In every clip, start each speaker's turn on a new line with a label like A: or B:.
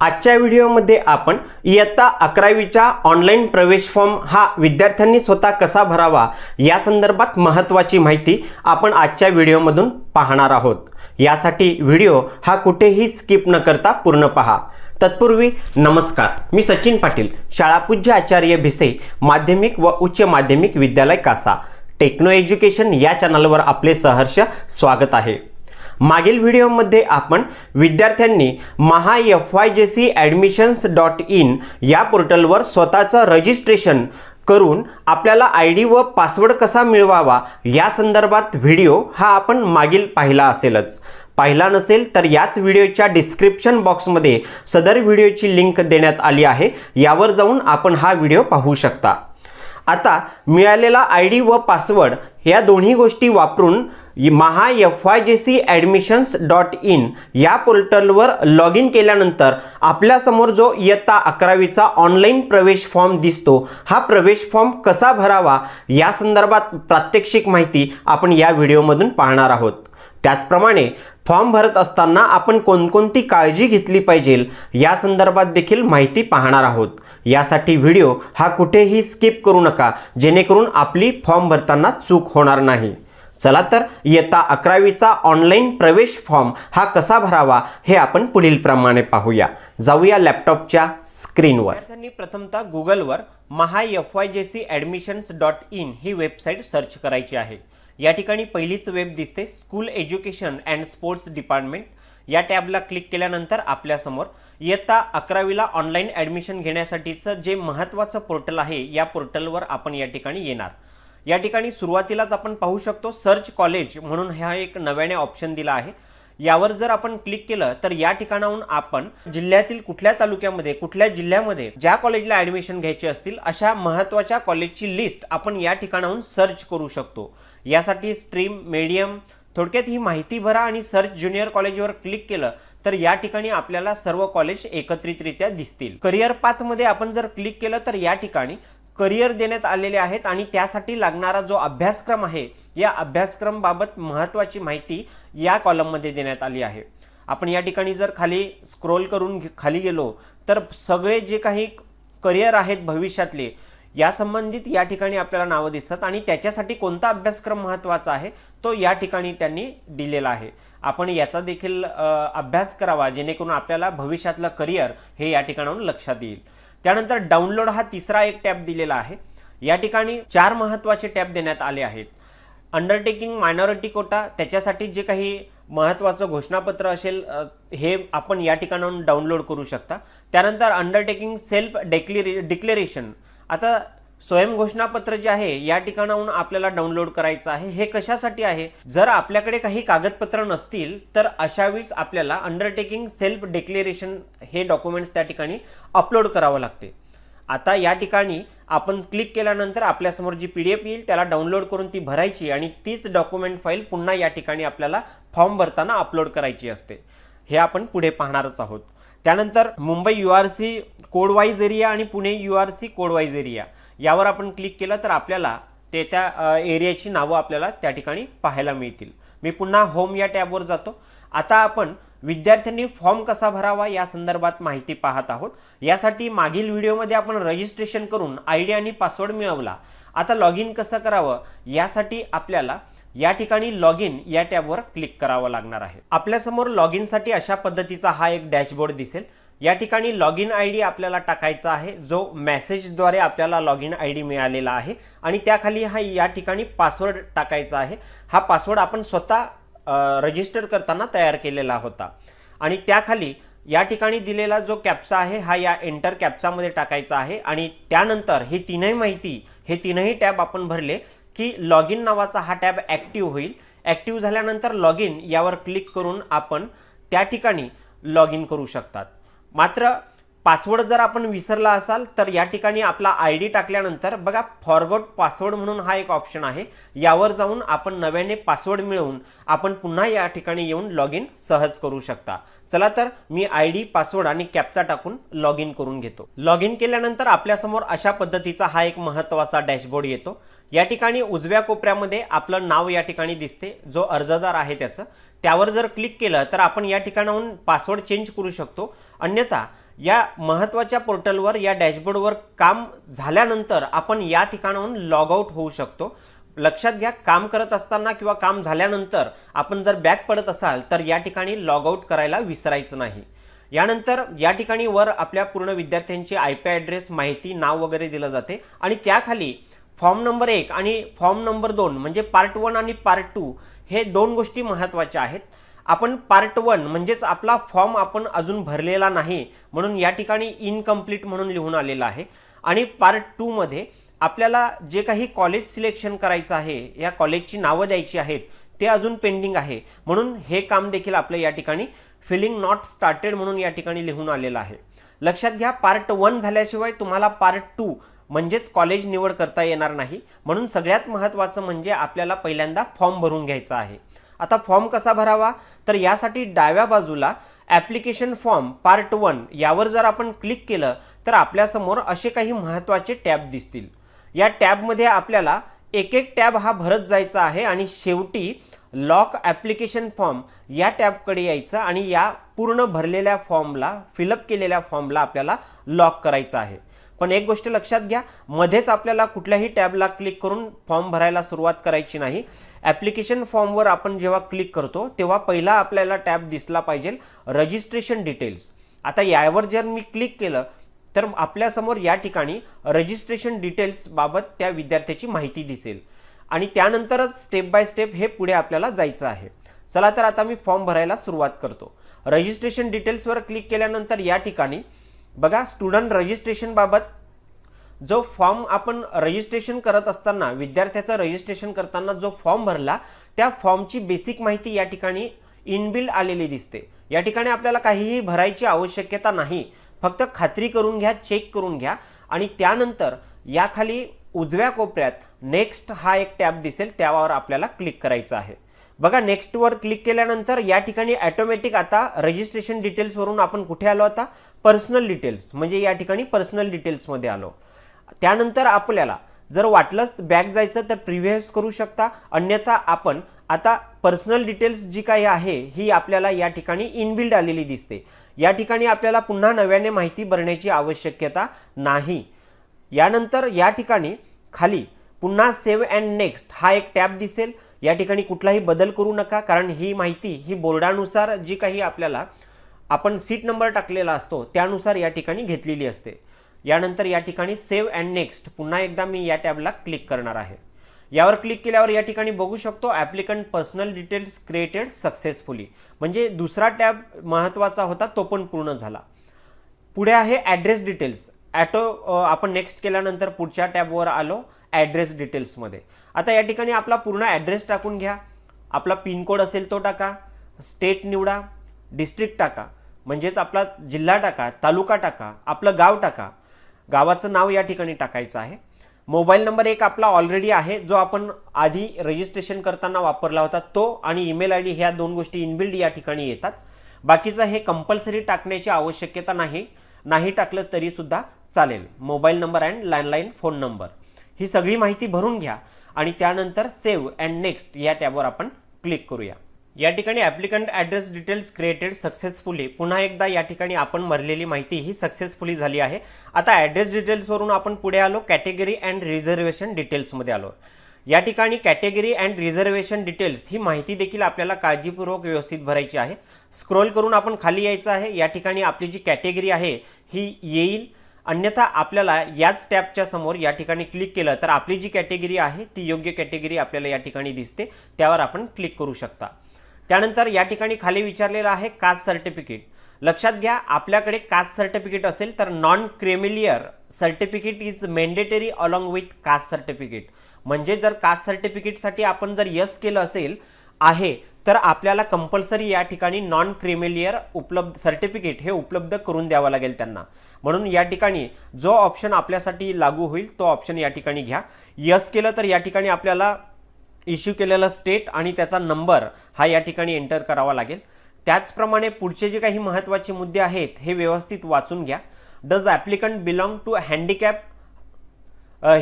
A: आजच्या व्हिडिओमध्ये आपण इयत्ता अकरावीच्या ऑनलाईन प्रवेश फॉर्म हा विद्यार्थ्यांनी स्वतः कसा भरावा या संदर्भात महत्त्वाची माहिती आपण आजच्या व्हिडिओमधून पाहणार आहोत. यासाठी व्हिडिओ हा कुठेही स्किप न करता पूर्ण पहा. तत्पूर्वी नमस्कार मी सचिन पाटील शाळापूज्य आचार्य भिसे माध्यमिक व उच्च माध्यमिक विद्यालय कासा. टेक्नो एज्युकेशन या चॅनलवर आपले सहर्ष स्वागत आहे. मागील व्हिडिओमध्ये आपण विद्यार्थ्यांनी Maha F Y J C admissions dot in या पोर्टलवर स्वतःचं रजिस्ट्रेशन करून आपल्याला आय डी व पासवर्ड कसा मिळवावा या संदर्भात व्हिडिओ हा आपण मागील पाहिला असेलच. पाहिला नसेल तर याच व्हिडिओच्या डिस्क्रिप्शन बॉक्समध्ये सदर व्हिडिओची लिंक देण्यात आली आहे. यावर जाऊन आपण हा व्हिडिओ पाहू शकता. आता मिळालेला आय डी व पासवर्ड या दोन्ही गोष्टी वापरून Maha F Y J C admissions dot in या पोर्टलवर लॉग इन केल्यानंतर आपल्यासमोर जो इयत्ता अकरावीचा ऑनलाईन प्रवेश फॉर्म दिसतो हा प्रवेश फॉर्म कसा भरावा या संदर्भात प्रात्यक्षिक माहिती आपण या व्हिडिओमधून पाहणार आहोत. त्याचप्रमाणे फॉर्म भरत असताना आपण कोणकोणती काळजी घेतली पाहिजे या संदर्भात देखील माहिती पाहणार आहोत. यासाठी व्हिडिओ हा कुठेही स्किप करू नका जेणेकरून आपली फॉर्म भरताना चूक होणार नाही. चला तर इयत्ता अकरावीचा ऑनलाईन प्रवेश फॉर्म हा कसा भरावा हे आपण पुढील प्रमाणे पाहूया. जाऊया लॅपटॉपच्या स्क्रीनवर विद्यार्थ्यांनी प्रथमतः गुगलवर Maha F Y J C admissions dot in he website search करायची आहे. या ठिकाणी पहिलीच वेब दिसते school education and sports department या टॅबला क्लिक केल्यानंतर आपल्यासमोर इयत्ता अकरावीला ऑनलाईन ॲडमिशन घेण्यासाठीचं जे महत्त्वाचं पोर्टल आहे या पोर्टलवर आपण या ठिकाणी येणार. या ठिकाणी सुरुवातीलाच आपण पाहू शकतो सर्च कॉलेज म्हणून हा एक नव्याने ऑप्शन दिला आहे. यावर जर आपण क्लिक केलं तर या ठिकाणाहून आपण जिल्ह्यातील कुठल्या तालुक्यामध्ये कुठल्या जिल्ह्यामध्ये ज्या कॉलेजला ऍडमिशन घ्यायचे असतील अशा महत्त्वाच्या कॉलेजची लिस्ट आपण या ठिकाणाहून सर्च करू शकतो. यासाठी स्ट्रीम मीडियम थोडक्यात ही माहिती भरा आणि सर्च ज्युनियर कॉलेजवर क्लिक केलं तर या ठिकाणी आपल्याला सर्व कॉलेज एकत्रितरित्या दिसतील. करिअर पाथमध्ये आपण जर क्लिक केलं तर या ठिकाणी करिअर देण्यात आलेले आहेत आणि त्यासाठी लागणारा जो अभ्यासक्रम आहे या अभ्यासक्रमबाबत महत्त्वाची माहिती या कॉलममध्ये देण्यात आली आहे. आपण या ठिकाणी जर खाली स्क्रोल करून घे- खाली गेलो तर सगळे जे काही करिअर आहेत भविष्यातले या संबंधित या ठिकाणी आपल्याला नावं दिसतात आणि त्याच्यासाठी कोणता अभ्यासक्रम महत्त्वाचा आहे तो या ठिकाणी त्यांनी दिलेला आहे. आपण याचा देखील अभ्यास करावा जेणेकरून आपल्याला भविष्यातलं करिअर हे या ठिकाणाहून लक्षात येईल. त्यानंतर डाउनलोड हा तिसरा एक टॅब दिलेला आहे. या ठिकाणी चार महत्त्वाचे टॅब देण्यात आले आहेत. अंडरटेकिंग मायनॉरिटी कोटा त्याच्यासाठी जे काही महत्त्वाचं घोषणापत्र असेल हे आपण या ठिकाणाहून डाउनलोड करू शकता. त्यानंतर अंडरटेकिंग सेल्फ डेक्लिरे डिक्लेरेशन. आता स्वयं घोषणापत्र जे आहे या ठिकाणाहून आपल्याला डाउनलोड करायचं आहे. हे कशासाठी आहे? जर आपल्याकडे काही कागदपत्र नसतील तर अशा आपल्याला अंडरटेकिंग सेल्फ डिक्लेरेशन हे डॉक्युमेंट्स त्या ठिकाणी अपलोड करावं लागते. आता या ठिकाणी आपण क्लिक केल्यानंतर आपल्यासमोर जी पी डी एफ येईल त्याला डाउनलोड करून ती भरायची आणि तीच डॉक्युमेंट फाईल पुन्हा या ठिकाणी आपल्याला फॉर्म भरताना अपलोड करायची असते. हे आपण पुढे पाहणारच आहोत. त्यानंतर Mumbai U R C codewise area आणि Pune U R C codewise area यावर आपण क्लिक केलं तर आपल्याला ते त्या एरियाची नावं आपल्याला त्या ठिकाणी पाहायला मिळतील. मी पुन्हा होम या टॅबवर जातो. आता आपण विद्यार्थ्यांनी फॉर्म कसा भरावा या संदर्भात माहिती पाहत आहोत. यासाठी मागील व्हिडिओमध्ये आपण रजिस्ट्रेशन करून आय डी आणि पासवर्ड मिळवला. आता लॉग इन कसं करावं? यासाठी आपल्याला या ठिकाणी लॉग इन या टॅबवर क्लिक करावं लागणार आहे. आपल्यासमोर लॉग इनसाठी अशा पद्धतीचा हा एक डॅशबोर्ड दिसेल. या ठिकाणी लॉग इन आय डी आपल्याला टाकायचा आहे जो मेसेजद्वारे आपल्याला लॉग इन आय डी मिळालेला आहे आणि त्याखाली हा या ठिकाणी पासवर्ड टाकायचा आहे. हा पासवर्ड आपण स्वतः रजिस्टर करताना तयार केलेला होता. आणि त्याखाली या ठिकाणी दिलेला जो कॅप्चा आहे हा या एंटर कॅप्चामध्ये टाकायचा आहे आणि त्यानंतर ही तीनही माहिती हे तीनही टॅब आपण भरले की लॉग इन नावाचा हा टॅब ॲक्टिव्ह होईल. ॲक्टिव्ह झाल्यानंतर लॉग इन यावर क्लिक करून आपण त्या ठिकाणी लॉग इन करू शकतात. मात्र पासवर्ड जर आपण विसरला असाल तर या ठिकाणी आपला आय डी टाकल्यानंतर बघा फॉरगॉट पासवर्ड म्हणून हा एक ऑप्शन आहे. यावर जाऊन आपण नव्याने पासवर्ड मिळवून आपण पुन्हा या ठिकाणी येऊन लॉग इन सहज करू शकता. चला तर मी आय डी पासवर्ड आणि कॅपचा टाकून लॉग इन करून घेतो. लॉग इन केल्यानंतर आपल्यासमोर अशा पद्धतीचा हा एक महत्त्वाचा डॅशबोर्ड येतो. या ठिकाणी उजव्या कोपऱ्यामध्ये आपलं नाव या ठिकाणी दिसते. जो अर्जदार आहे त्याचं. त्यावर जर क्लिक केलं तर आपण या ठिकाणाहून पासवर्ड चेंज करू शकतो. अन्यथा या महत्त्वाच्या पोर्टलवर या डॅशबोर्डवर काम झाल्यानंतर आपण या ठिकाणाहून लॉग आऊट होऊ शकतो. लक्षात घ्या काम करत असताना किंवा काम झाल्यानंतर आपण जर बॅक पडत असाल तर या ठिकाणी लॉग आऊट करायला विसरायचं नाही. यानंतर या ठिकाणी वर आपल्या पूर्ण विद्यार्थ्यांची आय पी ॲड्रेस माहिती नाव वगैरे दिलं जाते. आणि त्याखाली फॉर्म नंबर एक आणि फॉर्म नंबर दोन म्हणजे पार्ट वन आणि पार्ट टू हे दोन गोष्टी महत्त्वाच्या आहेत. आपण पार्ट वन म्हणजेच आपला फॉर्म आपण अजून भरलेला नाही म्हणून या ठिकाणी इनकम्प्लीट म्हणून लिहून आलेला आहे. आणि पार्ट टूमध्ये आपल्याला जे काही कॉलेज सिलेक्शन करायचं आहे या कॉलेजची नावं द्यायची आहेत ते अजून पेंडिंग आहे. म्हणून हे काम देखील आपलं या ठिकाणी फिलिंग नॉट स्टार्टेड म्हणून या ठिकाणी लिहून आलेलं आहे. लक्षात घ्या पार्ट वन झाल्याशिवाय तुम्हाला पार्ट टू म्हणजेच कॉलेज निवड करता येणार नाही. म्हणून सगळ्यात महत्त्वाचं म्हणजे आपल्याला पहिल्यांदा फॉर्म भरून घ्यायचा आहे. आता फॉर्म कसा भरावा? तर यासाठी डाव्या बाजूला ॲप्लिकेशन फॉर्म पार्ट वन यावर जर आपण क्लिक केलं तर आपल्यासमोर असे काही महत्त्वाचे टॅब दिसतील. या टॅबमध्ये आपल्याला एक एक टॅब हा भरत जायचा आहे आणि शेवटी लॉक ॲप्लिकेशन फॉर्म या टॅबकडे यायचं आणि या पूर्ण भरलेल्या फॉर्मला फिलअप केलेल्या फॉर्मला आपल्याला लॉक करायचं आहे. पण एक गोष्ट लक्षात घ्या मध्येच आपल्याला कुठल्याही टॅबला क्लिक करून फॉर्म भरायला सुरुवात करायची नाही. ॲप्लिकेशन फॉर्मवर आपण जेव्हा क्लिक करतो तेव्हा पहिला आपल्याला टॅब दिसला पाहिजे रजिस्ट्रेशन डिटेल्स. आता यावर जर मी क्लिक केलं तर आपल्यासमोर या ठिकाणी रजिस्ट्रेशन डिटेल्स बाबत त्या विद्यार्थ्याची माहिती दिसेल. आणि त्यानंतरच स्टेप बाय स्टेप हे पुढे आपल्याला जायचं आहे. चला तर आता मी फॉर्म भरायला सुरुवात करतो. रजिस्ट्रेशन डिटेल्सवर क्लिक केल्यानंतर या ठिकाणी बघा स्टुडंट रजिस्ट्रेशन बाबत जो फॉर्म आपण रजिस्ट्रेशन करत असताना विद्यार्थ्याचं रजिस्ट्रेशन करताना जो फॉर्म भरला त्या फॉर्मची बेसिक माहिती या ठिकाणी इनबिल्ड आलेली दिसते. या ठिकाणी आपल्याला काहीही भरायची आवश्यकता नाही. फक्त खात्री करून घ्या चेक करून घ्या आणि त्यानंतर याखाली उजव्या कोपऱ्यात नेक्स्ट हा एक टॅब दिसेल त्यावर आपल्याला क्लिक करायचं आहे. बघा नेक्स्टवर क्लिक केल्यानंतर या ठिकाणी ॲटोमॅटिक आता रजिस्ट्रेशन डिटेल्सवरून आपण कुठे आलो आता? पर्सनल डिटेल्स म्हणजे या ठिकाणी पर्सनल डिटेल्समध्ये आलो. त्यानंतर आपल्याला जर वाटलंच बॅक जायचं तर प्रिव्हियस करू शकता. अन्यथा आपण आता पर्सनल डिटेल्स जी काही आहे ही आपल्याला या ठिकाणी इनबिल्ड आलेली दिसते. या ठिकाणी आपल्याला पुन्हा नव्याने माहिती भरण्याची आवश्यकता नाही. यानंतर या ठिकाणी खाली पुन्हा सेव्ह अँड नेक्स्ट हा एक टॅब दिसेल. या ठिकाणी कुठलाही बदल करू नका कारण ही माहिती ही बोर्डानुसार जी काही आपल्याला आपण सीट नंबर टाकलेला असतो त्यानुसार या ठिकाणी घेतलेली असते. यानंतर या ठिकाणी सेव्ह अँड नेक्स्ट पुन्हा एकदा मी या टॅबला क्लिक करणार आहे. यावर क्लिक केल्यावर या ठिकाणी बघू शकतो applicant personal details created successfully. म्हणजे दुसरा टॅब महत्त्वाचा होता तो पण पूर्ण झाला. पुढे आहे ॲड्रेस डिटेल्स. ॲटो आपण नेक्स्ट केल्यानंतर पुढच्या टॅबवर आलो. ॲड्रेस डिटेल्समध्ये आता या ठिकाणी आपला पूर्ण ॲड्रेस टाकून घ्या. आपला पिनकोड असेल तो टाका. स्टेट निवडा. डिस्ट्रिक्ट टाका. म्हणजेच आपला जिल्हा टाका तालुका टाका आपलं गाव टाका. गावाचं नाव या ठिकाणी टाकायचं आहे. मोबाईल नंबर एक आपला ऑलरेडी आहे जो आपण आधी रजिस्ट्रेशन करताना वापरला होता तो आणि ईमेल आय डी ह्या दोन गोष्टी इनबिल्ड या ठिकाणी येतात. बाकीचं हे कंपल्सरी टाकण्याची आवश्यकता नाही. नाही टाकलं तरीसुद्धा चालेल. Mobile number and landline phone number ही सगळी माहिती भरून घ्या आणि त्यानंतर सेव्ह अँड नेक्स्ट या टॅबवर आपण क्लिक करूया. या ठिकाणी applicant address details created successfully पुन्हा एकदा या ठिकाणी आपण भरलेली माहिती ही सक्सेसफुली झाली आहे. आता ॲड्रेस डिटेल्सवरून आपण पुढे आलो. कॅटेगरी अँड रिझर्वेशन डिटेल्समध्ये आलो. या ठिकाणी कॅटेगरी अँड रिझर्वेशन डिटेल्स ही माहिती देखील आपल्याला काळजीपूर्वक व्यवस्थित भरायची आहे. स्क्रोल करून आपण खाली यायचं आहे. या ठिकाणी आपली जी कॅटेगरी आहे ही येईल. अन्यथा आपल्याला याच टॅबच्या समोर या ठिकाणी क्लिक केलं तर आपली जी कॅटेगरी आहे ती योग्य कॅटेगरी आपल्याला या ठिकाणी दिसते. त्यावर आपण क्लिक करू शकता. त्यानंतर या ठिकाणी खाली विचारलेलं आहे कास्ट सर्टिफिकेट. लक्षात घ्या आपल्याकडे कास्ट सर्टिफिकेट असेल तर non creamy layer certificate is mandatory along with caste certificate. म्हणजे जर कास्ट सर्टिफिकेटसाठी आपण जर यस केलं असेल आहे तर आपल्याला कंपल्सरी या ठिकाणी नॉन क्रिमिलियर उपलब्ध सर्टिफिकेट हे उपलब्ध करून द्यावं लागेल त्यांना. म्हणून या ठिकाणी जो ऑप्शन आपल्यासाठी लागू होईल तो ऑप्शन या ठिकाणी घ्या. यस केलं तर या ठिकाणी आपल्याला इश्यू केलेला स्टेट आणि त्याचा नंबर हा या ठिकाणी एंटर करावा लागेल. त्याचप्रमाणे पुढचे जे काही महत्त्वाचे मुद्दे आहेत हे व्यवस्थित वाचून घ्या. Does applicant belong to handicap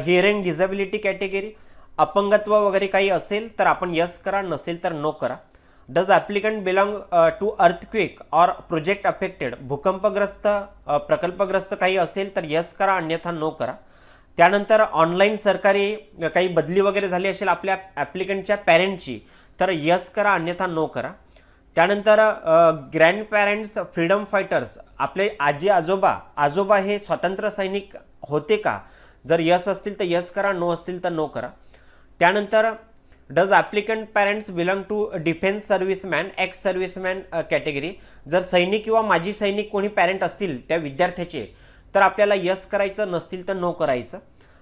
A: hearing disability category अपंगत्व वगैरे काही असेल तर आपण यस करा नसेल तर नो करा. Does applicant belong to earthquake or project affected भूकंपग्रस्त uh, प्रकल्पग्रस्त काही असेल तर यस करा अन्यथा नो करा. त्यानंतर ऑनलाईन सरकारी काही बदली वगैरे झाली असेल आपल्या ॲप्लिकंटच्या पॅरेंटची तर यस करा अन्यथा नो करा. त्यानंतर ग्रँड पॅरेंट्स फ्रीडम फायटर्स आपले आजी आजोबा आजोबा हे स्वातंत्र्य सैनिक होते का? जर यस असतील तर यस करा नो असतील तर नो करा. त्यानंतर does applicant parents belong to defence serviceman ex serviceman category जर सैनिक किंवा माजी सैनिक कोणी पॅरेंट असतील त्या विद्यार्थ्याचे तर आपल्याला यस करायचं नसतील तर नो करायचं.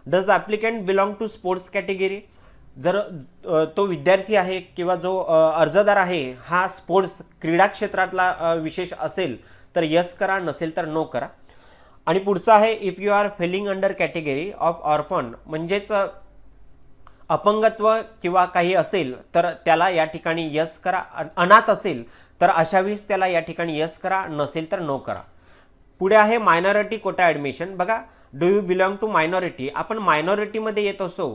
A: Does applicant belong to sports category जर तो विद्यार्थी आहे किंवा जो अर्जदार आहे हा स्पोर्ट्स क्रीडा क्षेत्रातला विशेष असेल तर यस करा नसेल तर नो करा. आणि पुढचं आहे if you are falling under category of orphan म्हणजेच अपंगत्व किंवा काही असेल तर त्याला या ठिकाणी यस करा. अनाथ असेल तर अशा वेळेस त्याला या ठिकाणी यस करा नसेल तर नो करा. पुढे आहे मायनॉरिटी कोटा ॲडमिशन बघा do you belong to minority आपण मायनॉरिटीमध्ये येत असो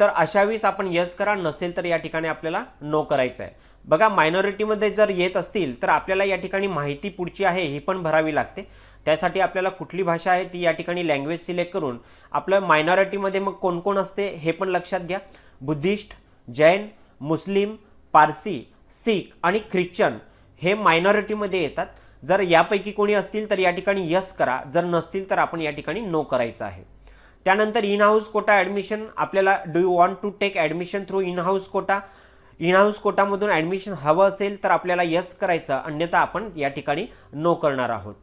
A: तर अशा वेळेस आपण यस करा नसेल तर या ठिकाणी आपल्याला नो करायचं आहे. बघा मायनॉरिटीमध्ये जर येत असतील तर आपल्याला या ठिकाणी माहिती पुढची आहे ही पण भरावी लागते. त्यासाठी आपल्याला कुठली भाषा आहे ती या ठिकाणी लँग्वेज सिलेक्ट करून आपलं मायनॉरिटीमध्ये मग कोण कोण असते हे पण लक्षात घ्या. बुद्धिस्ट जैन मुस्लिम पारसी सिख आणि ख्रिश्चन हे मायनॉरिटीमध्ये येतात. जर यापैकी कोणी असतील तर या ठिकाणी यस करा. जर नसतील तर आपण या ठिकाणी नो करायचं आहे. त्यानंतर इन हाऊस कोटा ॲडमिशन आपल्याला do you want to take admission through in house quota in house कोटामधून admission हवं असेल तर आपल्याला यस करायचं. अन्यथा आपण या ठिकाणी नो करणार आहोत.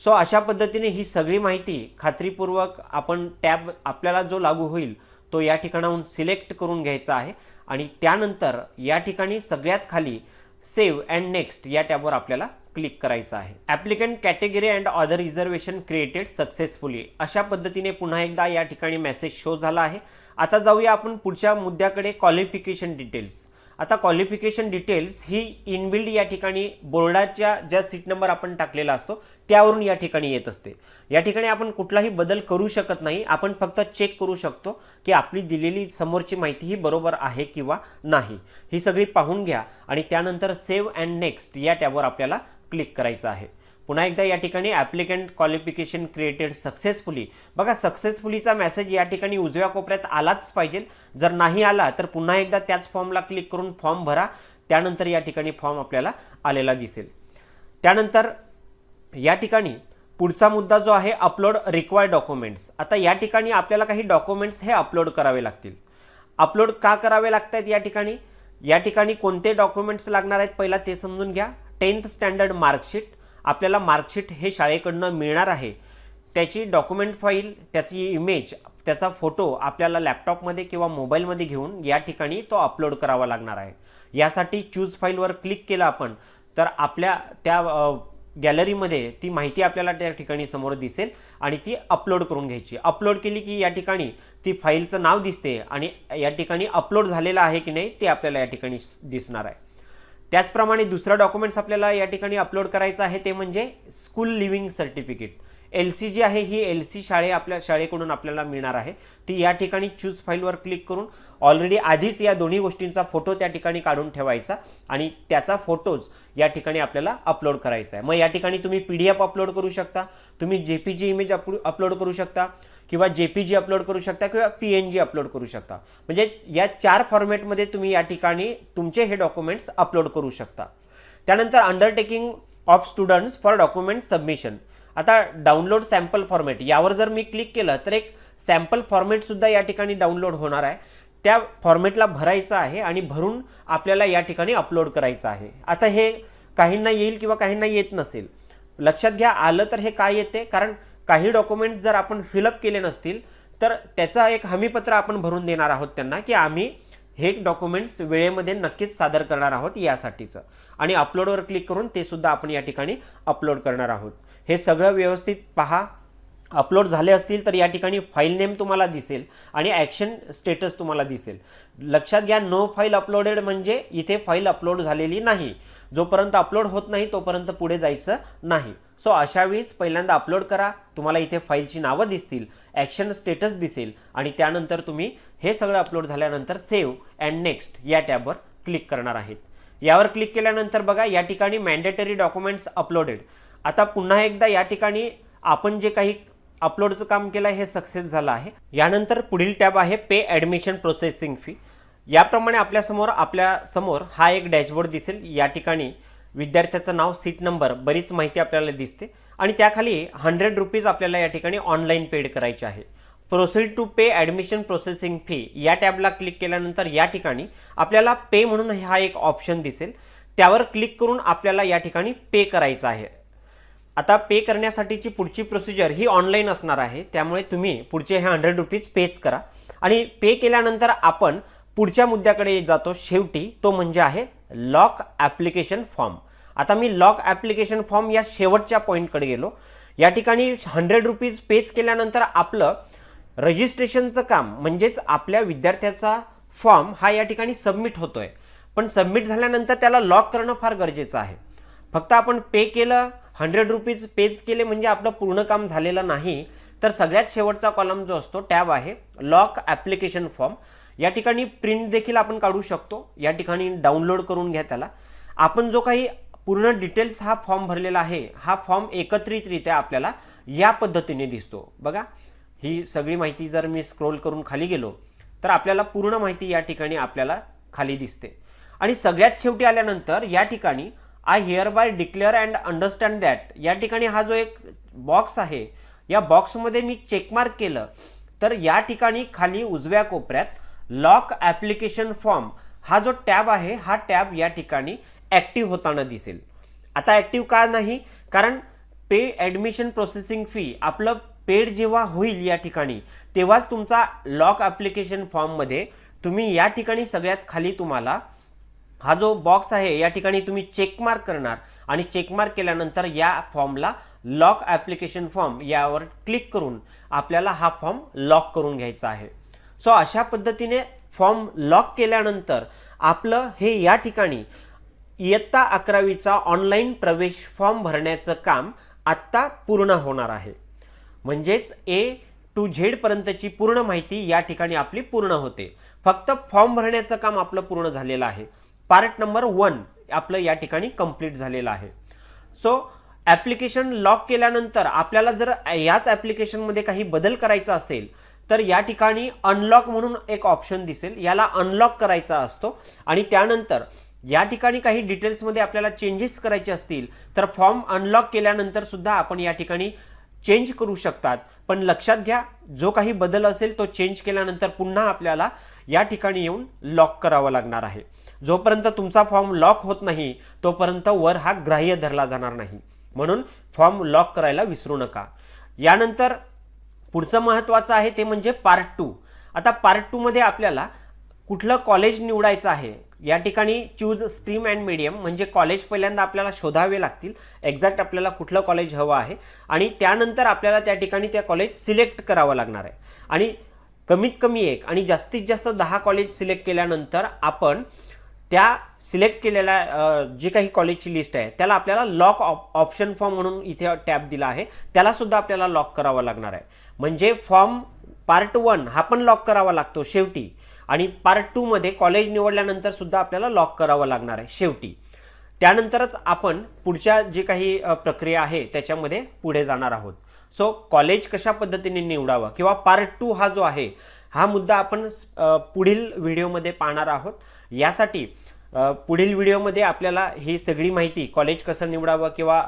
A: सो अशा पद्धतीने ही सगळी माहिती खात्रीपूर्वक आपण टॅब आपल्याला जो लागू होईल तो या ठिकाणाहून सिलेक्ट करून घ्यायचा आहे आणि त्यानंतर या ठिकाणी सगळ्यात खाली सेव्ह अँड नेक्स्ट या टॅबवर आपल्याला क्लिक करायचं आहे. Applicant category and other reservation created successfully अशा पद्धतीने पुन्हा एकदा या ठिकाणी मेसेज शो झाला आहे. आता जाऊया आपण पुढच्या मुद्द्याकडे क्वालिफिकेशन डिटेल्स आता क्वालिफिकेशन डिटेल्स ही इनबिल्ड या ठिकाणी बोर्डाच्या ज्या सीट नंबर आपण टाकलेला असतो त्यावरून या ठिकाणी येत असते. या ठिकाणी आपण कुठलाही बदल करू शकत नाही. आपण फक्त चेक करू शकतो की आपली दिलेली समोरची माहिती ही बरोबर आहे किंवा नाही. ही सगळी पाहून घ्या आणि त्यानंतर सेव्ह अँड नेक्स्ट या टॅबवर आपल्याला क्लिक करायचं आहे. पुन्हा एकदा या ठिकाणी ॲप्लिकंट क्वालिफिकेशन क्रिएटेड सक्सेसफुली बघा सक्सेसफुलीचा मेसेज या ठिकाणी उजव्या कोपऱ्यात आलाच पाहिजे. जर नाही आला तर पुन्हा एकदा त्याच फॉर्मला क्लिक करून फॉर्म भरा. त्यानंतर या ठिकाणी फॉर्म आपल्याला आलेला दिसेल. त्यानंतर या ठिकाणी पुढचा मुद्दा जो आहे अपलोड रिक्वायर्ड डॉक्युमेंट्स आता या ठिकाणी आपल्याला काही डॉक्युमेंट्स हे अपलोड करावे लागतील. अपलोड का करावे लागत आहेत या ठिकाणी? या ठिकाणी कोणते डॉक्युमेंट्स लागणार आहेत? पहिला ते समजून घ्या. टेन्थ स्टँडर्ड मार्कशीट आपल्याला मार्कशीट हे शाळेकडनं मिळणार आहे. त्याची डॉक्युमेंट फाईल त्याची इमेज त्याचा फोटो आपल्याला लॅपटॉपमध्ये किंवा मोबाईलमध्ये घेऊन या ठिकाणी तो अपलोड करावा लागणार आहे. यासाठी चूज फाईलवर क्लिक केलं आपण तर आपल्या त्या गॅलरीमध्ये ती माहिती आपल्याला त्या ठिकाणी समोर दिसेल आणि ती अपलोड करून घ्यायची. अपलोड केली की या ठिकाणी ती फाईलचं नाव दिसते आणि या ठिकाणी अपलोड झालेलं आहे की नाही ते आपल्याला या ठिकाणी दिसणार आहे. त्याचप्रमाणे दुसरा डॉक्युमेंट्स आपल्याला या ठिकाणी अपलोड करायचं आहे ते म्हणजे school leaving certificate L C जी आहे ही एल सी शाळे आपल्या शाळेकडून आपल्याला मिळणार आहे. ती या ठिकाणी चूज फाईलवर क्लिक करून ऑलरेडी आधीच या दोन्ही गोष्टींचा फोटो त्या ठिकाणी काढून ठेवायचा आणि त्याचा फोटोज या ठिकाणी आपल्याला अपलोड करायचा आहे. मग या ठिकाणी तुम्ही पी डी एफ अपलोड करू शकता तुम्ही J P G image upload करू शकता. किंवा जे पी जी अपलोड करू शकता किंवा पी एन जी अपलोड करू शकता. म्हणजे या चार फॉर्मॅटमध्ये तुम्ही या ठिकाणी तुमचे हे डॉक्युमेंट्स अपलोड करू शकता. त्यानंतर undertaking of students for document submission आता डाउनलोड सॅम्पल फॉर्मॅट यावर जर मी क्लिक केलं तर एक सॅम्पल फॉर्मॅटसुद्धा या ठिकाणी डाउनलोड होणार आहे. त्या फॉर्मॅटला भरायचं आहे आणि भरून आपल्याला या ठिकाणी अपलोड करायचं आहे. आता हे काहींना येईल किंवा काहींना येत नसेल. लक्षात घ्या आलं तर हे काय येते? कारण काही डॉक्युमेंट्स जर आपण फिलअप केले नसतील तर त्याचा एक हमीपत्र आपण भरून देणार आहोत त्यांना की आम्ही हे डॉक्युमेंट्स वेळेमध्ये नक्कीच सादर करणार आहोत यासाठीचं. आणि अपलोडवर क्लिक करून ते सुद्धा आपण या ठिकाणी अपलोड करणार आहोत. हे सगळं व्यवस्थित पहा. अपलोड झाले असतील तर या ठिकाणी फाईल नेम तुम्हाला दिसेल आणि ॲक्शन स्टेटस तुम्हाला दिसेल. लक्षात घ्या नो फाईल अपलोडेड म्हणजे इथे फाईल अपलोड झालेली नाही. जोपर्यंत अपलोड होत नाही तोपर्यंत पुढे जायचं नाही. सो अशा वेळेस पहिल्यांदा अपलोड करा. तुम्हाला इथे फाईलची नावं दिसतील ॲक्शन स्टेटस दिसेल आणि त्यानंतर तुम्ही हे सगळं अपलोड झाल्यानंतर सेव्ह अँड नेक्स्ट या टॅबवर क्लिक करणार आहेत. यावर क्लिक केल्यानंतर बघा या ठिकाणी मॅन्डेटरी डॉक्युमेंट्स अपलोडेड आता पुन्हा एकदा या ठिकाणी आपण जे काही अपलोडचं काम केलं हे सक्सेस झालं आहे. यानंतर पुढील टॅब आहे पे ॲडमिशन प्रोसेसिंग फी याप्रमाणे आपल्यासमोर आपल्यासमोर हा एक डॅशबोर्ड दिसेल. या ठिकाणी विद्यार्थ्याचं नाव सीट नंबर बरीच माहिती आपल्याला दिसते. आणि त्याखाली हंड्रेड रुपीज आपल्याला या ठिकाणी ऑनलाईन पेड करायचे आहे. Proceed to pay admission processing fee या टॅबला क्लिक केल्यानंतर या ठिकाणी आपल्याला पे म्हणून हा एक ऑप्शन दिसेल. त्यावर क्लिक करून आपल्याला या ठिकाणी पे करायचं आहे. आता पे करण्यासाठीची पुढची प्रोसिजर ही ऑनलाईन असणार आहे. त्यामुळे तुम्ही पुढचे हे हंड्रेड रुपीज पेच करा. आणि पे केल्यानंतर आपण पुढच्या मुद्द्याकडे जातो. शेवटी तो म्हणजे आहे लॉक ॲप्लिकेशन फॉर्म आता मी लॉक ॲप्लिकेशन फॉर्म या शेवटच्या पॉईंटकडे गेलो. या ठिकाणी हंड्रेड रुपीज पेच केल्यानंतर आपलं रजिस्ट्रेशनचं काम म्हणजेच आपल्या विद्यार्थ्याचा फॉर्म हा या ठिकाणी सबमिट होतो आहे पण सबमिट झाल्यानंतर त्याला लॉक करणं फार गरजेचं आहे. फक्त आपण पे केलं हंड्रेड रुपीज पेज केले म्हणजे आपलं पूर्ण काम झालेलं नाही तर सगळ्यात शेवटचा कॉलम जो असतो टॅब आहे लॉक ॲप्लिकेशन फॉर्म या ठिकाणी प्रिंट देखील आपण काढू शकतो. या ठिकाणी डाउनलोड करून घ्या त्याला. आपण जो काही पूर्ण डिटेल्स हा फॉर्म भरलेला आहे. हा फॉर्म एकत्रितरित्या आपल्याला या पद्धतीने दिसतो. बघा ही सगळी माहिती जर मी स्क्रोल करून खाली गेलो तर आपल्याला पूर्ण माहिती या ठिकाणी आपल्याला खाली दिसते. आणि सगळ्यात शेवटी आल्यानंतर या ठिकाणी I hereby declare and understand that या ठिकाणी हा जो एक बॉक्स आहे या बॉक्समध्ये मी चेकमार्क केलं तर या ठिकाणी खाली उजव्या कोपऱ्यात लॉक ॲप्लिकेशन फॉर्म हा जो टॅब आहे हा टॅब या ठिकाणी ॲक्टिव्ह होताना दिसेल. आता ॲक्टिव्ह का नाही? कारण पे ॲडमिशन प्रोसेसिंग फी आपलं पेड जेव्हा होईल या ठिकाणी तेव्हाच तुमचा लॉक ॲप्लिकेशन फॉर्ममध्ये तुम्ही या ठिकाणी सगळ्यात खाली तुम्हाला हा जो बॉक्स आहे या ठिकाणी तुम्ही चेकमार्क करणार आणि चेकमार्क केल्यानंतर या फॉर्मला लॉक ॲप्लिकेशन फॉर्म यावर क्लिक करून आपल्याला हा फॉर्म लॉक करून घ्यायचा आहे. सो अशा पद्धतीने फॉर्म लॉक केल्यानंतर आपलं हे या ठिकाणी इयत्ता अकरावीचा ऑनलाईन प्रवेश फॉर्म भरण्याचं काम आत्ता पूर्ण होणार आहे. म्हणजेच ए टू झेडपर्यंतची पूर्ण माहिती या ठिकाणी आपली पूर्ण होते. फक्त फॉर्म भरण्याचं काम आपलं पूर्ण झालेलं आहे. पार्ट नंबर वन आपलं या ठिकाणी कंप्लीट झालेलं आहे. सो ॲप्लिकेशन लॉक केल्यानंतर आपल्याला जर याच ॲप्लिकेशनमध्ये काही बदल करायचा असेल तर या ठिकाणी अनलॉक म्हणून एक ऑप्शन दिसेल. याला अनलॉक करायचा असतो आणि त्यानंतर या ठिकाणी काही डिटेल्समध्ये आपल्याला चेंजेस करायचे असतील तर फॉर्म अनलॉक केल्यानंतर सुद्धा आपण या ठिकाणी चेंज करू शकतात. पण लक्षात घ्या जो काही बदल असेल तो चेंज केल्यानंतर पुन्हा आपल्याला या ठिकाणी येऊन लॉक करावा लागणार आहे. जोपर्यंत तुमचा फॉर्म लॉक होत नाही तोपर्यंत वर हा ग्राह्य धरला जाणार नाही. म्हणून फॉर्म लॉक करायला विसरू नका. यानंतर पुढचं महत्त्वाचं आहे ते म्हणजे पार्ट टू आता पार्ट टूमध्ये आपल्याला कुठलं कॉलेज निवडायचं आहे? या ठिकाणी चूज स्ट्रीम अँड मीडियम म्हणजे कॉलेज पहिल्यांदा आपल्याला शोधावे लागतील. एक्झॅक्ट आपल्याला कुठलं कॉलेज हवं आहे आणि त्यानंतर आपल्याला त्या ठिकाणी त्या कॉलेज सिलेक्ट करावं लागणार आहे. आणि कमीत कमी एक आणि जास्तीत जास्त दहा कॉलेज सिलेक्ट केल्यानंतर आपण त्या सिलेक्ट केलेल्या जी काही कॉलेजची लिस्ट आहे त्याला आपल्याला लॉक ऑप्शन फॉर्म म्हणून इथे टॅब दिला आहे. त्यालासुद्धा आपल्याला लॉक करावा लागणार आहे. म्हणजे फॉर्म पार्ट वन हा पण लॉक करावा लागतो शेवटी. आणि पार्ट टूमध्ये कॉलेज निवडल्यानंतर सुद्धा आपल्याला लॉक करावं लागणार आहे शेवटी. त्यानंतरच आपण पुढच्या जे काही प्रक्रिया आहे त्याच्यामध्ये पुढे जाणार आहोत. सो कॉलेज कशा पद्धतीने निवडावं किंवा पार्ट टू हा जो आहे हा मुद्दा आपण पुढील व्हिडिओमध्ये पाहणार आहोत. यासाठी पुढील व्हिडिओमध्ये आपल्याला ही सगळी माहिती कॉलेज कसं निवडावं किंवा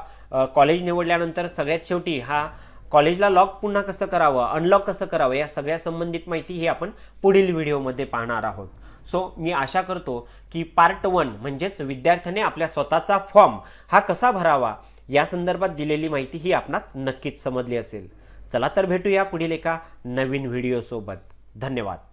A: कॉलेज निवडल्यानंतर सगळ्यात शेवटी हा कॉलेजला लॉक पुन्हा कसं करावं अनलॉक कसं करावं या सगळ्या संबंधित माहिती ही आपण पुढील व्हिडिओमध्ये पाहणार आहोत. सो मी आशा करतो की पार्ट वन म्हणजेच विद्यार्थ्याने आपल्या स्वतःचा फॉर्म हा कसा भरावा या संदर्भात दिलेली माहिती ही आपणास नक्कीच समजली असेल. चला तर भेटूया पुढील एका नवीन व्हिडिओसोबत. धन्यवाद.